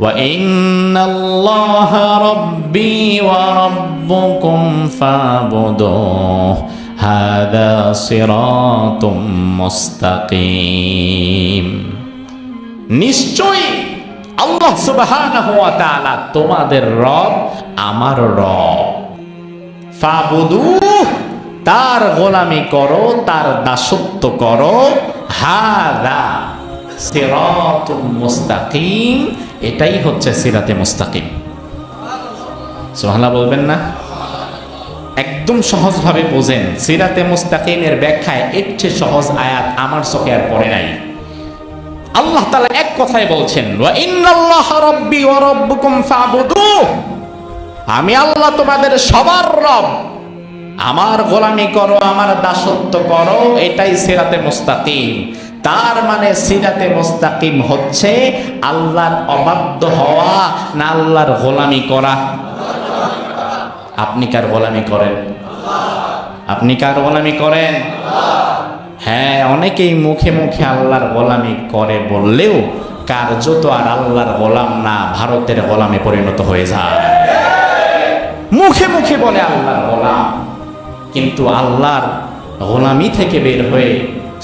وإن الله ربي وربكم فاعبدوه هذا صراط مستقيم নিশ্চয়ই আল্লাহ সুবহানাহু ওয়া তাআলা তোমাদের রব আমার রব ফাবুদু তার গোলামি করো তার দাসত্ব করো হাদা সিরাতুল মুস্তাকিম, এটাই হচ্ছে সিরাতে মুস্তাকিম। সুবহানাল্লাহ বলবেন না? একদম সহজভাবে বোঝেন, সিরাতে মুস্তাকিমের ব্যাখ্যায় এর সহজ আয়াত আমার চোখে আর পড়ে নাই। আল্লাহ তাআলা এক কথায় বলছেন আমি আল্লাহ তোমাদের সবার রব। আমার গোলামি করো, আমার দাসত্ব করো, এটাই সেরাতে মুস্তাকিম। তার মানে সিরাতে মুস্তাকিম হচ্ছে আল্লাহর অবাধ্য হওয়া না আল্লাহর গোলামি করা। আপনি কার গোলামি করেন? আপনি কার গোলামি করেন? হ্যাঁ অনেকেই মুখে মুখে আল্লাহর গোলামি করে বললেও কার্য তো আর আল্লাহর গোলাম না, ভারতের গোলামে পরিণত হয়ে যায়। মুখে মুখে বলে আল্লাহর গোলাম, কিন্তু আল্লাহর গোলামি থেকে বের হয়ে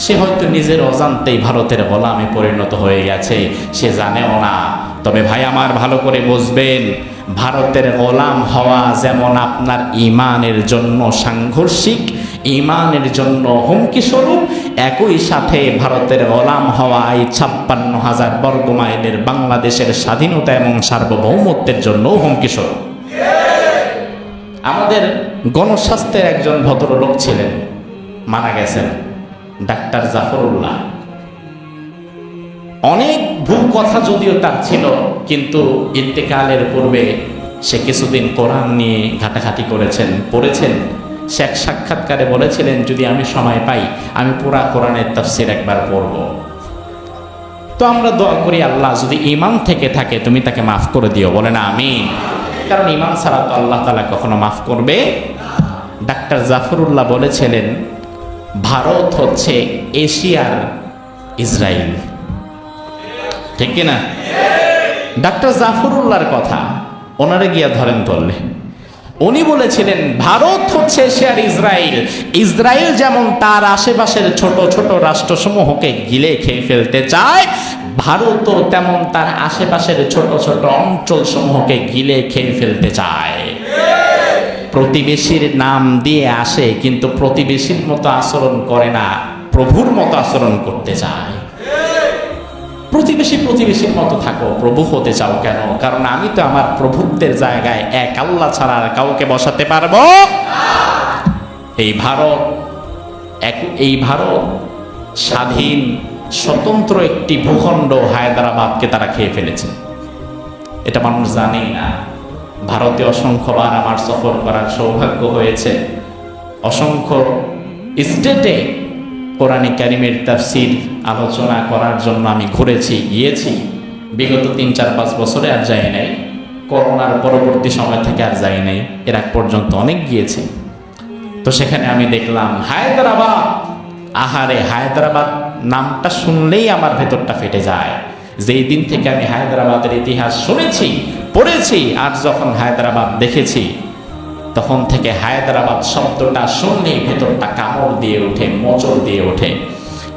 সে হয়তো নিজের অজান্তেই ভারতের গোলামে পরিণত হয়ে গেছে, সে জানেও না। তবে ভাই আমার ভালো করে বুঝবেন, ভারতের গোলাম হওয়া যেমন আপনার ইমানের জন্য সাংঘর্ষিক, ইমানের জন্য হুমকি স্বরূপ একই সাথে ভারতের গোলাম হওয়া এই ছাপ্পান্ন হাজার বর্গ মাইলের বাংলাদেশের স্বাধীনতা এবং সার্বভৌমত্বের জন্য হুমকি স্বরূপ আমাদের গণস্বাস্থ্যের একজন ভদ্রলোক ছিলেন, মারা গেছেন। ডাক্তার জাফরুল্লাহ। অনেক ভুল কথা যদিও তার ছিল, কিন্তু ইন্তেকালের পূর্বে সে কিছুদিন কোরআন নিয়ে ঘাটাঘাটি করেছেন, পড়েছেন। সে এক সাক্ষাৎকারে বলেছিলেন, যদি আমি সময় পাই, আমি পুরা কোরআনের তফসির একবার পড়ব। তো আমরা দোয়া করি, আল্লাহ যদি ইমান থেকে থাকে, তুমি তাকে মাফ করে দিও। বলে না আমি কারণ ইমান ছাড়া তো আল্লাহ তালা কখনো মাফ করবে ডাক্তার জাফরুল্লাহ বলেছিলেন ভারত হচ্ছে এশিয়ার ইসরায়েল ঠিক কিনা? ডাক্তার জাফরুল্লাহর কথা ওনারে গিয়া ধরেন ধরলে উনি বলেছিলেন, ভারত হচ্ছে এশিয়ার ইসরায়েল ইসরায়েল যেমন তার আশেপাশের ছোট ছোট রাষ্ট্রসমূহকে গিলে খেয়ে ফেলতে চায়, ভারতও তেমন তার আশেপাশের ছোট ছোট অঞ্চল সমূহকে গিলে খেয়ে ফেলতে চায়। প্রতিবেশীর নাম দিয়ে আসে, কিন্তু প্রতিবেশীর মতো আচরণ করে না, প্রভুর মতো আচরণ করতে চায়। প্রতিবেশী প্রতিবেশীর মতো থাকো, প্রভু হতে চাও কেন? কারণ আমি তো আমার প্রভুত্বের জায়গায় এক, আল্লাহ ছাড়া আর কাউকে বসাতে পারব? এই ভারত, এক, এই ভারত স্বাধীন, স্বতন্ত্র একটি ভূখণ্ড হায়দ্রাবাদকে তারা খেয়ে ফেলেছে। এটা মানুষ জানেই না। ভারতে অসংখ্যবার আমার সফর করার সৌভাগ্য হয়েছে। অসংখ্য স্টেটে কোরআনে কারিমের তাফসির আলোচনা করার জন্য আমি ঘুরেছি, গিয়েছি। বিগত তিন, চার, পাঁচ বছরে আর যাই নাই। করোনার পরবর্তী সময় থেকে আর যাই নাই। এর আগ পর্যন্ত অনেক গিয়েছি। তো সেখানে আমি দেখলাম, হায়দ্রাবাদ! আহারে, হায়দ্রাবাদ নামটা শুনলেই আমার ভেতরটা ফেটে যায়। যেই দিন থেকে আমি হায়দ্রাবাদের ইতিহাস শুনেছি পড়েছি, আর যখন হায়দ্রাবাদ দেখেছি, তখন থেকে হায়দ্রাবাদ শব্দটা শুনলেই ভেতরটা কামড় দিয়ে ওঠে, মোচড় দিয়ে ওঠে।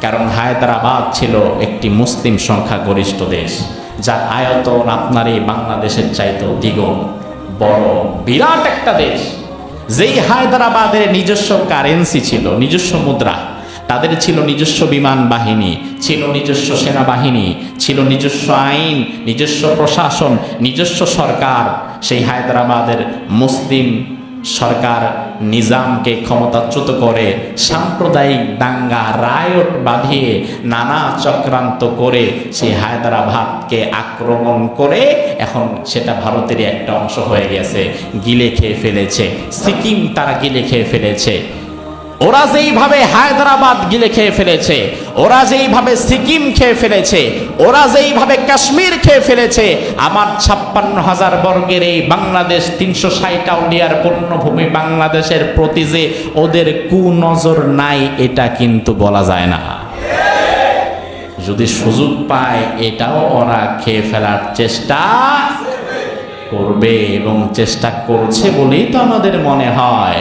কারণ হায়দ্রাবাদ ছিল একটি মুসলিম সংখ্যা গরিষ্ঠ দেশ, যার আয়তন আপনার এই বাংলাদেশের চাইতেও দ্বিগুণ। বড়, বিরাট একটা দেশ, যেই হায়দ্রাবাদের নিজস্ব কারেন্সি ছিল, নিজস্ব মুদ্রা। তাদের ছিল নিজস্ব বিমান বাহিনী, ছিল নিজস্ব সেনাবাহিনী, ছিল নিজস্ব আইন, নিজস্ব প্রশাসন, নিজস্ব সরকার। সেই হায়দ্রাবাদের মুসলিম সরকার নিজামকে ক্ষমতাচ্যুত করে সাম্প্রদায়িক দাঙ্গা রায়ট বাঁধিয়ে নানা চক্রান্ত করে সেই হায়দ্রাবাদকে আক্রমণ করে এখন সেটা ভারতেরই একটা অংশ হয়ে গেছে। গিলে খেয়ে ফেলেছে। সিকিম তারা গিলে খেয়ে ফেলেছে। ওরা যেইভাবে হায়দ্রাবাদ গিলে খেয়ে ফেলেছে, ওরা যেইভাবে সিকিম খেয়ে ফেলেছে, ওরা যেইভাবে কাশ্মীর খেয়ে ফেলেছে, আমার ছাপ্পান্ন হাজার বর্গের এই বাংলাদেশ তিনশো ষাট আউলিয়ার পূর্ণভূমি বাংলাদেশের প্রতি যে ওদের কুনজর নাই, এটা কিন্তু বলা যায় না। যদি সুযোগ পায়, এটাও ওরা খেয়ে ফেলার চেষ্টা করবে এবং চেষ্টা করছে বলেই তো আমাদের মনে হয়।